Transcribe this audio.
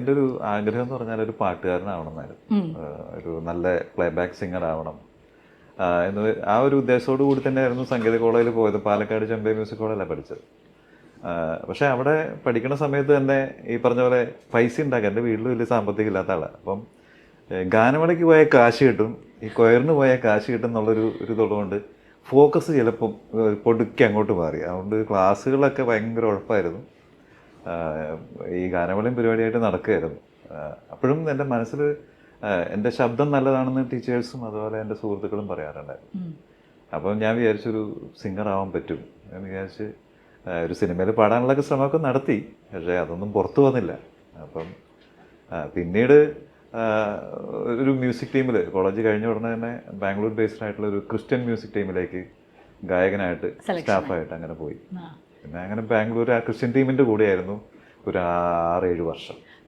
എന്റെ ഒരു ആഗ്രഹം എന്ന് പറഞ്ഞാൽ ഒരു പാട്ടുകാരനാവണം എന്നായിരുന്നു ഒരു നല്ല പ്ലേബാക്ക് സിംഗർ ആവണം. എന്ന് ആ ഒരു ഉദ്ദേശത്തോടു കൂടി തന്നെയായിരുന്നു സംഗീത കോളേജിൽ പോയത്. പാലക്കാട് ചെമ്പൈ മ്യൂസിക് കോളേജിലാണ് പഠിച്ചത്. പക്ഷെ അവിടെ പഠിക്കുന്ന സമയത്ത് തന്നെ ഈ പറഞ്ഞ പോലെ പൈസ ഉണ്ടാക്കുക എന്റെ വീട്ടിൽ വലിയ സാമ്പത്തികം ഇല്ലാത്ത ആളാണ് അപ്പം ഗാനമേളയ്ക്ക് പോയാൽ കാശ് കിട്ടും. ഈ കൊയറിന് പോയ കാശ് കിട്ടും എന്നുള്ളൊരു ഒരു ഇതുള്ളതുകൊണ്ട് ഫോക്കസ് ചിലപ്പം പൊടുക്കി അങ്ങോട്ട് മാറി. അതുകൊണ്ട് ക്ലാസ്സുകളൊക്കെ ഭയങ്കര ഉഴപ്പായിരുന്നു. ഈ ഗാനമേളയും പരിപാടിയായിട്ട് നടക്കുകയായിരുന്നു. അപ്പോഴും എന്റെ മനസ്സിൽ എന്റെ ശബ്ദം നല്ലതാണെന്ന് ടീച്ചേഴ്സും അതുപോലെ എന്റെ സുഹൃത്തുക്കളും പറയാറുണ്ടായിരുന്നു. അപ്പം ഞാൻ വിചാരിച്ചൊരു സിംഗർ ആവാൻ പറ്റും. എന്ന് വിചാരിച്ച് ഒരു സിനിമയിൽ പാടാനുള്ളൊക്കെ ശ്രമമൊക്കെ നടത്തി. പക്ഷേ അതൊന്നും പുറത്തു വന്നില്ല. അപ്പം പിന്നീട് ഒരു മ്യൂസിക് ടീമിൽ കോളേജ് കഴിഞ്ഞ ഉടനെ തന്നെ ബാംഗ്ലൂർ ബേസ്ഡ് ആയിട്ടുള്ള ഒരു ക്രിസ്ത്യൻ മ്യൂസിക് ടീമിലേക്ക് ഗായകനായിട്ട് സ്റ്റാഫായിട്ട് അങ്ങനെ പോയി. പിന്നെ അങ്ങനെ ബാംഗ്ലൂർ ആ ക്രിസ്ത്യൻ ടീമിന്റെ കൂടെയായിരുന്നു ഒരു ആറേഴ് വർഷം.